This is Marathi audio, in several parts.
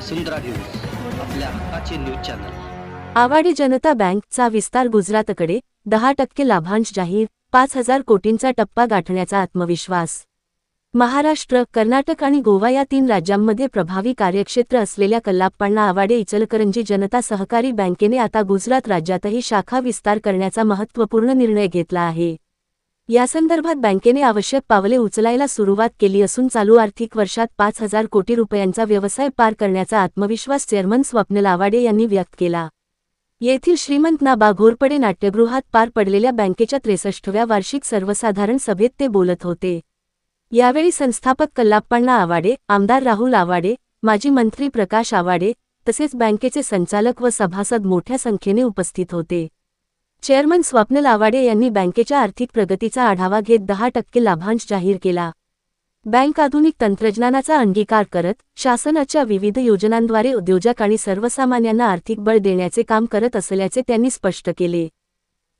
वसुंधरा न्यूज आपल्या हक्काचे न्यूज चॅनल. आवाडी जनता बँकचा विस्तार गुजरातकडे दहा टक्के लाभांश जाहीर पाच हजार कोटींचा टप्पा गाठण्याचा आत्मविश्वास. महाराष्ट्र कर्नाटक आणि गोवा या तीन राज्यांमध्ये प्रभावी कार्यक्षेत्र असलेल्या कल्लाप्पाण्णा आवाडे इचलकरंजी जनता सहकारी बँकेने आता गुजरात राज्यातही शाखा विस्तार करण्याचा महत्त्वपूर्ण निर्णय घेतला आहे. यासंदर्भात बँकेने आवश्यक पावले उचलायला सुरुवात केली असून चालू आर्थिक वर्षात पाच हजार कोटी रुपयांचा व्यवसाय पार करण्याचा आत्मविश्वास चेअरमन स्वप्नल आवाडे यांनी व्यक्त केला. येथील श्रीमंत नाबा घोरपडे नाट्यगृहात पार पडलेल्या बँकेच्या त्रेसष्टव्या वार्षिक सर्वसाधारण सभेत ते बोलत होते. यावेळी संस्थापक कल्लाप्पाण्णा आवाडे आमदार राहुल आवाडे माजी मंत्री प्रकाश आवाडे तसेच बँकेचे संचालक व सभासद मोठ्या संख्येने उपस्थित होते. चेअरमन स्वप्नल आवाडे यांनी बँकेच्या आर्थिक प्रगतीचा आढावा घेत दहा टक्के लाभांश जाहीर केला. बँक आधुनिक तंत्रज्ञानाचा अंगीकार करत शासनाच्या विविध योजनांद्वारे उद्योजक आणि सर्वसामान्यांना आर्थिक बळ देण्याचे काम करत असल्याचे त्यांनी स्पष्ट केले.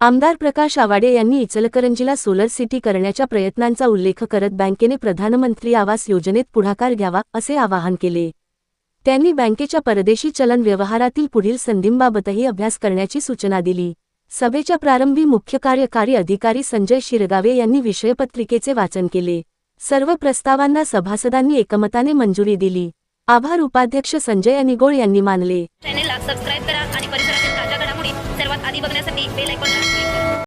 आमदार प्रकाश आवाडे यांनी इचलकरंजीला सोलर सिटी करण्याच्या प्रयत्नांचा उल्लेख करत बँकेने प्रधानमंत्री आवास योजनेत पुढाकार घ्यावा असे आवाहन केले. त्यांनी बँकेच्या परदेशी चलन व्यवहारातील पुढील संधींबाबतही अभ्यास करण्याची सूचना दिली. सभेच्या प्रारंभी मुख्य कार्यकारी अधिकारी संजय शिरगावे यांनी विषयपत्रिकेचे वाचन केले. सर्व प्रस्तावांना सभासदांनी एकमताने मंजुरी दिली. आभार उपाध्यक्ष संजय अनिगोळ यांनी मानले. चॅनेलला सबस्क्राईब करा आणि परिसरातील ताज्या घडामोडी सर्वात आधी बघण्यासाठी बेल आयकॉनला